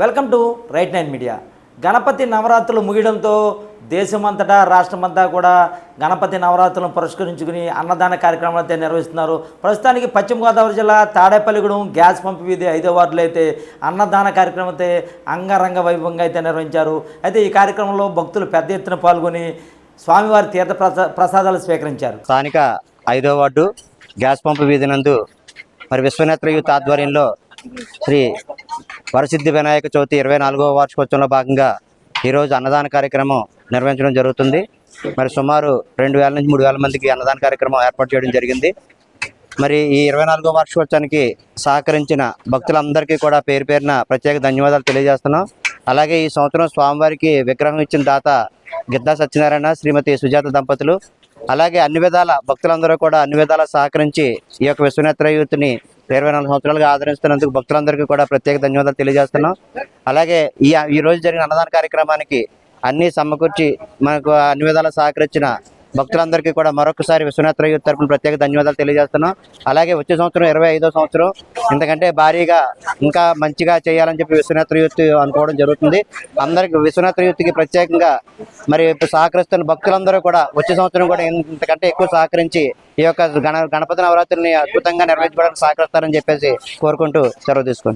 Welcome to Right Nine Media. Ganapati నవరాత్రులు ముగియడంతో దేశమంతటా రాష్ట్రమంతా కూడా గణపతి నవరాత్రులను పురస్కరించుకుని అన్నదాన కార్యక్రమాలు అయితే నిర్వహిస్తున్నారు. ప్రస్తుతానికి పశ్చిమ గోదావరి జిల్లా తాడేపల్లిగూడెం గ్యాస్ పంపు వీధి ఐదో వార్డులో అయితే అన్నదాన కార్యక్రమం అయితే అంగరంగ వైభవంగా అయితే నిర్వహించారు. అయితే ఈ కార్యక్రమంలో భక్తులు పెద్ద ఎత్తున పాల్గొని స్వామివారి తీర్థ ప్రసా ప్రసాదాలు స్వీకరించారు. స్థానిక ఐదో వార్డు గ్యాస్ పంపు వీధి నందు మరి విశ్వనేత్ర యూత్ ఆధ్వర్యంలో శ్రీ వరసిద్ధి వినాయక చవితి ఇరవై నాలుగవ వార్షికోత్సవంలో భాగంగా ఈరోజు అన్నదాన కార్యక్రమం నిర్వహించడం జరుగుతుంది. మరి సుమారు రెండు వేల నుంచి మూడు వేల మందికి అన్నదాన కార్యక్రమం ఏర్పాటు చేయడం జరిగింది. మరి ఈ ఇరవై నాలుగో వార్షికోత్సవానికి సహకరించిన భక్తులందరికీ కూడా పేరు పేరున ప్రత్యేక ధన్యవాదాలు తెలియజేస్తున్నాం. అలాగే ఈ సంవత్సరం స్వామివారికి విగ్రహం ఇచ్చిన దాత గిద్దా సత్యనారాయణ శ్రీమతి సుజాత దంపతులు అలాగే అన్ని విధాల భక్తులందరూ కూడా అన్ని విధాల సహకరించి ఈ యొక్క విశ్వనేత్ర యూత్ని ఇరవై నాలుగు సంవత్సరాలుగా ఆదరిస్తున్నందుకు భక్తులందరికీ కూడా ప్రత్యేక ధన్యవాదాలు తెలియజేస్తున్నాం. అలాగే ఈ ఈ రోజు జరిగిన అన్నదాన కార్యక్రమానికి అన్ని సమకూర్చి మనకు అన్ని విధాలా సహకరించిన భక్తులందరికీ కూడా మరొకసారి విశ్వనాథ యూత్ తరపున ప్రత్యేక ధన్యవాదాలు తెలియజేస్తున్నాం. అలాగే వచ్చే సంవత్సరం ఇరవై సంవత్సరం ఇంతకంటే భారీగా ఇంకా మంచిగా చేయాలని చెప్పి విశ్వనాథ యూత్ అనుకోవడం జరుగుతుంది. అందరికి విశ్వనాథ యూత్కి ప్రత్యేకంగా మరి సహకరిస్తున్న భక్తులందరూ కూడా వచ్చే సంవత్సరం కూడా ఇంతకంటే ఎక్కువ సహకరించి ఈ యొక్క గణ గణపతి నవరాత్రిని అద్భుతంగా నిర్వహించడానికి సహకరిస్తారని చెప్పేసి కోరుకుంటూ సెలవు తీసుకుంటాం